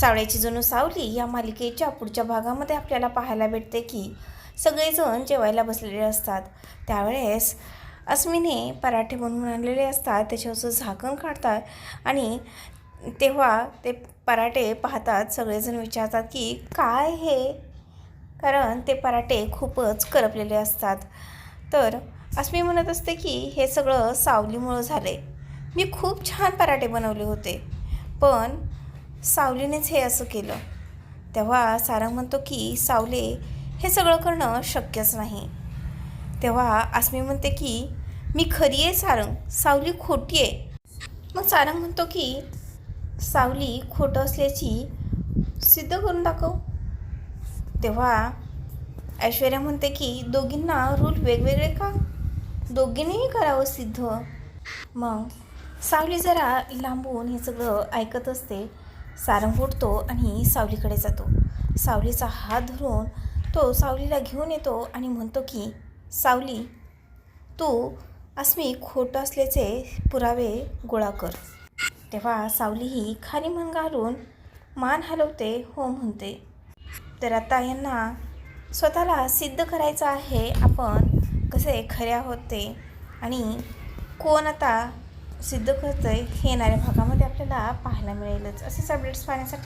सावळ्याची जणू सावली या मालिकेच्या पुढच्या भागामध्ये आपल्याला पाहायला भेटते की सगळेजण जेवायला बसलेले असतात. त्यावेळेस अस्मिने पराठे बनवून आणलेले असतात. त्याच्यावरचं झाकण काढतात आणि तेव्हा ते पराठे पाहतात. सगळेजण विचारतात की काय हे? कारण ते पराठे खूपच करपलेले असतात. तर अस्मी म्हणत असते की हे सगळं सावलीमुळं झाले मी खूप छान पराठे बनवले होते. पण सावलीनेच हे असं केलं. तेव्हा सारंग म्हणतो की सावले हे सगळं करणं शक्यच नाही. तेव्हा अस्मी म्हणते की मी खरी आहे सारंग सावली खोटी आहे. मग सारंग म्हणतो की सावली खोटं असल्याची सिद्ध करून दाखव. तेव्हा ऐश्वर्या म्हणते की दोघींना रूल वेगवेगळे का? दोघींनीही करावं सिद्ध. मग सावली जरा लांबून हे सगळं ऐकत असते. सारंग उठतो आणि सावलीकडे जातो. सावलीचा हात धरून तो सावलीला घेऊन येतो आणि म्हणतो की सावली तू अस्मी खोटं असल्याचे पुरावे गोळा कर. तेव्हा सावली ही खाली मन घालून मान हलवते हो म्हणते. तर आता यांना स्वतःला सिद्ध करायचं आहे आपण कसे खरे होते आणि कोण आता सिद्ध करतं हे येणाऱ्या भागामध्ये आपल्याला मिळेलच. असेच अपडेट्स पाहण्यासाठी